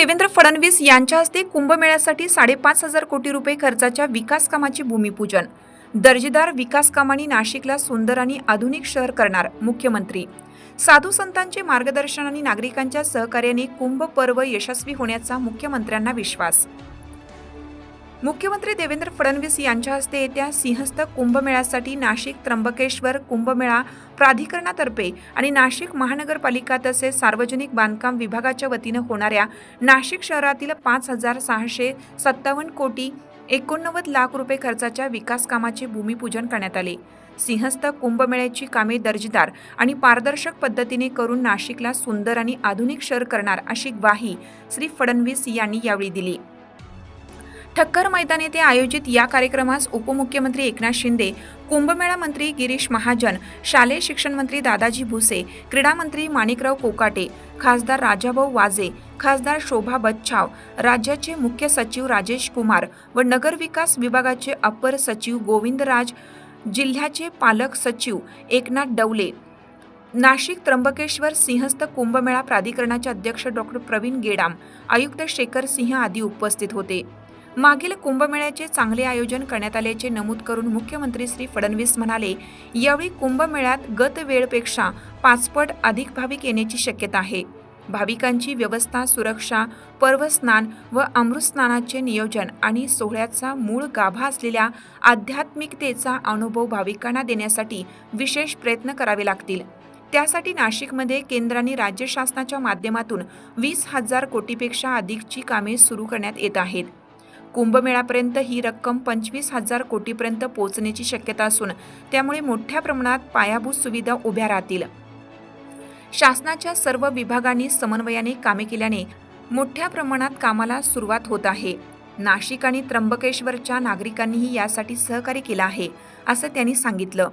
देवेंद्र फडणवीस यांच्या हस्ते कुंभमेळ्यासाठी साडेपाच हजार कोटी रुपये खर्चाच्या विकास कामाचे भूमिपूजन. दर्जेदार विकास कामांनी नाशिकला सुंदर आणि आधुनिक शहर करणार मुख्यमंत्री. साधू संतांचे मार्गदर्शन आणि नागरिकांच्या सहकार्याने कुंभ पर्व यशस्वी होण्याचा मुख्यमंत्र्यांना विश्वास. मुख्यमंत्री देवेंद्र फडणवीस यांच्या हस्ते येत्या सिंहस्थ कुंभमेळ्यासाठी नाशिक त्र्यंबकेश्वर कुंभमेळा प्राधिकरणातर्फे आणि नाशिक महानगरपालिका तसेच सार्वजनिक बांधकाम विभागाच्या वतीनं होणाऱ्या नाशिक शहरातील पाच हजार सहाशे सत्तावन्न कोटी एकोणनव्वद लाख रुपये खर्चाच्या विकास कामाचे भूमिपूजन करण्यात आले. सिंहस्थ कुंभमेळ्याची कामे दर्जेदार आणि पारदर्शक पद्धतीने करून नाशिकला सुंदर आणि आधुनिक शहर करणार अशी ग्वाही श्री फडणवीस यांनी यावेळी दिली. ठक्कर मैदान येथे आयोजित या कार्यक्रमास उपमुख्यमंत्री एकनाथ शिंदे कुंभमेळा मंत्री गिरीश महाजन शालेय शिक्षण मंत्री दादाजी भुसे क्रीडा मंत्री माणिकराव कोकाटे खासदार राजाभाऊ वाजे खासदार शोभा बच्छाव राज्याचे मुख्य सचिव राजेश कुमार व नगरविकास विभागाचे अपर सचिव गोविंदराज जिल्ह्याचे पालक सचिव एकनाथ डवले नाशिक त्र्यंबकेश्वर सिंहस्थ कुंभमेळा प्राधिकरणाचे अध्यक्ष डॉक्टर प्रवीण गेडाम आयुक्त शेखर सिंह आदी उपस्थित होते. मागील कुंभमेळ्याचे चांगले आयोजन करण्यात आल्याचे नमूद करून मुख्यमंत्री श्री फडणवीस म्हणाले यावेळी कुंभमेळ्यात गत वेळपेक्षा पाचपट अधिक भाविक येण्याची शक्यता आहे. भाविकांची व्यवस्था सुरक्षा पर्वस्नान व अमृतस्नानाचे नियोजन आणि सोहळ्याचा मूळ गाभा असलेल्या आध्यात्मिकतेचा अनुभव भाविकांना देण्यासाठी विशेष प्रयत्न करावे लागतील. त्यासाठी नाशिकमध्ये केंद्राने राज्य शासनाच्या माध्यमातून वीस हजार कोटीपेक्षा अधिकची कामे सुरू करण्यात येत आहेत. कुंभमेळ्यापर्यंत ही रक्कम पंचवीस हजार कोटीपर्यंत पोहोचण्याची शक्यता असून त्यामुळे मोठ्या प्रमाणात पायाभूत सुविधा उभ्या राहतील. शासनाच्या सर्व विभागांनी समन्वयाने कामे केल्याने मोठ्या प्रमाणात कामाला सुरुवात होत आहे. नाशिक आणि त्र्यंबकेश्वरच्या नागरिकांनीही यासाठी सहकार्य केलं आहे असं त्यांनी सांगितलं.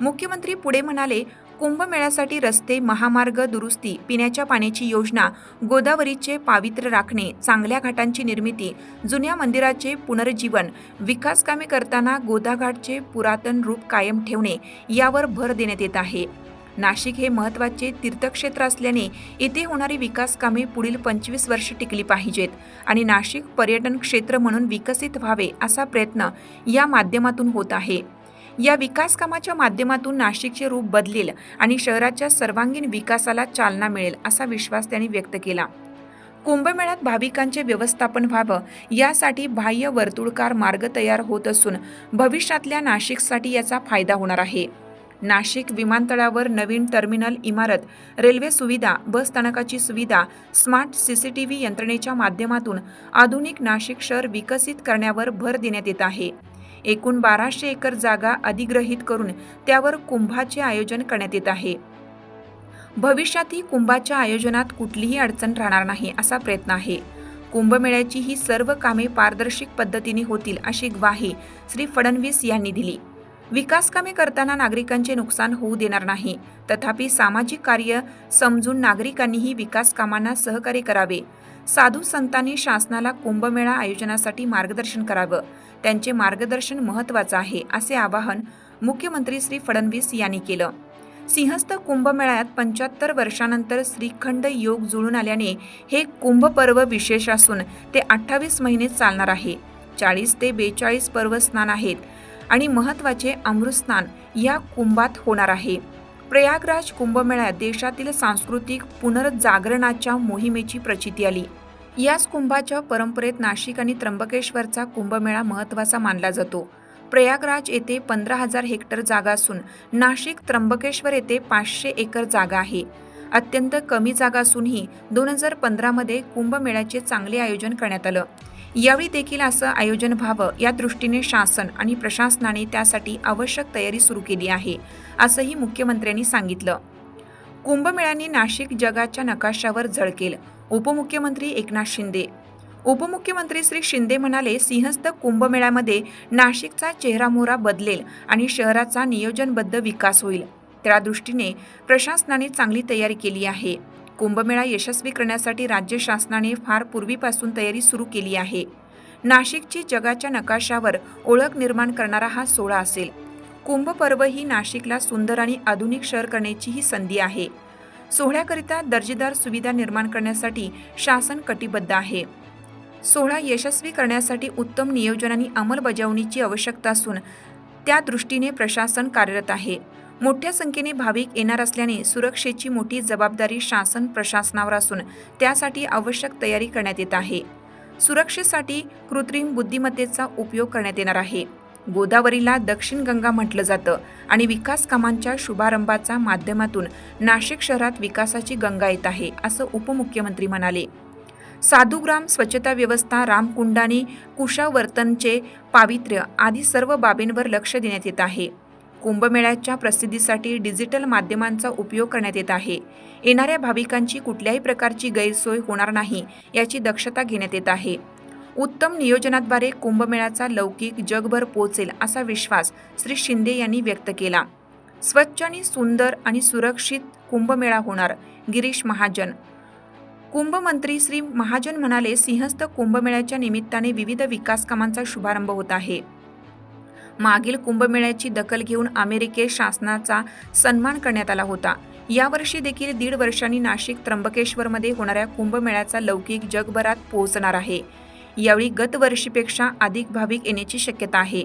मुख्यमंत्री पुढे म्हणाले कुंभमेळ्यासाठी रस्ते महामार्ग दुरुस्ती पिण्याच्या पाण्याची योजना गोदावरीचे पावित्र्य राखणे चांगल्या घाटांची निर्मिती जुन्या मंदिराचे पुनर्जीवन विकास कामे करताना गोदाघाटचे पुरातन रूप कायम ठेवणे यावर भर देण्यात येत आहे. नाशिक हे महत्त्वाचे तीर्थक्षेत्र असल्याने येथे होणारी विकास कामे पुढील पंचवीस वर्ष टिकली पाहिजेत आणि नाशिक पर्यटन क्षेत्र म्हणून विकसित व्हावे असा प्रयत्न या माध्यमातून होत आहे. या विकास कामाच्या माध्यमातून नाशिकचे रूप बदलेल आणि शहराच्या सर्वांगीण विकासाला चालना मिळेल असा विश्वास त्यांनी व्यक्त केला. कुंभमेळ्यात भाविकांचे व्यवस्थापन व्हावं यासाठी बाह्य वर्तुळकार मार्ग तयार होत असून भविष्यातल्या नाशिकसाठी याचा फायदा होणार आहे. नाशिक विमानतळावर नवीन टर्मिनल इमारत रेल्वे सुविधा बस स्थानकाची सुविधा स्मार्ट सीसीटीव्ही यंत्रणेच्या माध्यमातून आधुनिक नाशिक शहर विकसित करण्यावर भर देण्यात येत आहे. एकूण बाराशे एकर जागा अधिग्रहित करून त्यावर कुंभाचे आयोजन करण्यात येत आहे. भविष्यातही कुंभाच्या आयोजनात कुठलीही अडचण राहणार नाही असा प्रयत्न आहे. कुंभमेळ्याची ही सर्व कामे पारदर्शक पद्धतीने होतील अशी ग्वाही श्री फडणवीस यांनी दिली. विकास कामे करताना नागरिकांचे नुकसान होऊ देणार नाही तथापि सामाजिक कार्य समजून नागरिकांनीही विकास कामांना सहकार्य करावे. साधू संतांनी शासनाला कुंभमेळा आयोजनासाठी मार्गदर्शन करावं. त्यांचे मार्गदर्शन महत्त्वाचं आहे असे आवाहन मुख्यमंत्री श्री फडणवीस यांनी केलं. सिंहस्थ कुंभमेळ्यात पंच्याहत्तर वर्षानंतर श्रीखंड योग जुळून आल्याने हे कुंभ पर्व विशेष असून ते अठ्ठावीस महिने चालणार आहे. चाळीस ते बेचाळीस पर्व स्नान आहेत आणि महत्त्वाचे अमृतस्नान या कुंभात होणार आहे. प्रयागराज कुंभमेळ्यात देशातील सांस्कृतिक पुनर्जागरणाच्या मोहिमेची प्रचिती आली. याच कुंभाच्या परंपरेत नाशिक आणि त्र्यंबकेश्वरचा कुंभमेळा महत्त्वाचा मानला जातो. प्रयागराज येथे पंधरा हजार हेक्टर जागा असून नाशिक त्र्यंबकेश्वर येथे पाचशे एकर जागा आहे. अत्यंत कमी जागा असूनही दोन हजार पंधरामध्ये कुंभमेळ्याचे चांगले आयोजन करण्यात आलं. यावेळी देखील असं आयोजन व्हावं या दृष्टीने शासन आणि प्रशासनाने त्यासाठी आवश्यक तयारी सुरू केली आहे असंही मुख्यमंत्र्यांनी सांगितलं. कुंभमेळ्याने नाशिक जगाच्या नकाशावर झळकेल. उपमुख्यमंत्री एकनाथ शिंदे. उपमुख्यमंत्री श्री शिंदे म्हणाले सिंहस्थ कुंभमेळ्यामध्ये नाशिकचा चेहरामोहरा बदलेल आणि शहराचा नियोजनबद्ध विकास होईल. त्या दृष्टीने प्रशासनाने चांगली तयारी केली आहे. कुंभमेळा यशस्वी करण्यासाठी राज्य शासनाने फार पूर्वीपासून तयारी सुरू केली आहे. नाशिकची जगाच्या नकाशावर ओळख निर्माण करणारा हा सोहळा असेल. कुंभ पर्व ही नाशिकला सुंदर आणि आधुनिक शहर करण्याची ही संधी आहे. सोहळ्याकरिता दर्जेदार सुविधा निर्माण करण्यासाठी शासन कटिबद्ध आहे. सोहळा यशस्वी करण्यासाठी उत्तम नियोजन आणि अंमलबजावणीची आवश्यकता असून त्या दृष्टीने प्रशासन कार्यरत आहे. मोठ्या संख्येने भाविक येणार असल्याने सुरक्षेची मोठी जबाबदारी शासन प्रशासनावर असून त्यासाठी आवश्यक तयारी करण्यात येत आहे. सुरक्षेसाठी कृत्रिम बुद्धिमत्तेचा उपयोग करण्यात येणार आहे. गोदावरीला दक्षिण गंगा म्हटलं जातं आणि विकास कामांच्या शुभारंभाचा माध्यमातून नाशिक शहरात विकासाची गंगा येत आहे असं उपमुख्यमंत्री म्हणाले. साधुग्राम स्वच्छता व्यवस्था रामकुंडानी कुशावर्तनचे पावित्र्य आदी सर्व बाबींवर लक्ष देण्यात येत आहे. कुंभमेळ्याच्या प्रसिद्धीसाठी डिजिटल माध्यमांचा उपयोग करण्यात येत आहे. येणाऱ्या भाविकांची कुठल्याही प्रकारची गैरसोय होणार नाही याची दक्षता घेण्यात येत आहे. उत्तम नियोजनाद्वारे कुंभमेळ्याचा लौकिक जगभर पोचेल असा विश्वास श्री शिंदे यांनी व्यक्त केला. स्वच्छ आणि सुंदर आणि सुरक्षित कुंभमेळा होणार गिरीश महाजन. कुंभमंत्री श्री महाजन म्हणाले सिंहस्थ कुंभमेळ्याच्या निमित्ताने विविध विकास कामांचा शुभारंभ होत आहे. मागील कुंभमेळ्याची दखल घेऊन अमेरिकेत शासनाचा सन्मान करण्यात आला होता. यावर्षी देखील दीड वर्षांनी नाशिक त्र्यंबकेश्वरमध्ये होणाऱ्या कुंभमेळ्याचा लौकिक जगभरात पोहोचणार आहे. यावेळी गतवर्षीपेक्षा अधिक भाविक येण्याची शक्यता आहे.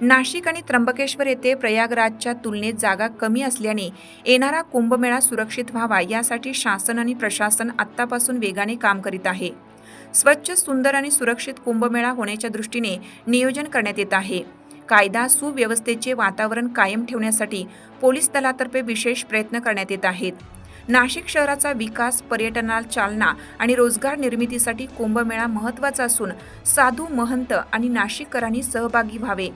नाशिक आणि त्र्यंबकेश्वर येथे प्रयागराजच्या तुलनेत जागा कमी असल्याने येणारा कुंभमेळा सुरक्षित व्हावा यासाठी शासन आणि प्रशासन आत्तापासून वेगाने काम करीत आहे. स्वच्छ सुंदर आणि सुरक्षित कुंभमेळा होण्याच्या दृष्टीने नियोजन करण्यात येत आहे. कायदा सुव्यवस्थेचे वातावरण कायम ठेवण्यासाठी पोलीस दलातर्फे विशेष प्रयत्न करण्यात येत आहेत. नाशिक शहराचा विकास पर्यटनाला चालना आणि रोजगार निर्मितीसाठी कुंभमेळा महत्त्वाचा असून साधू महंत आणि नाशिककरांनी सहभागी व्हावे.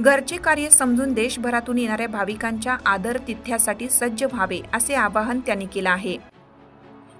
घरचे कार्य समजून देशभरातून येणाऱ्या भाविकांच्या आदर तिथ्यासाठी सज्ज व्हावे असे आवाहन त्यांनी केलं आहे.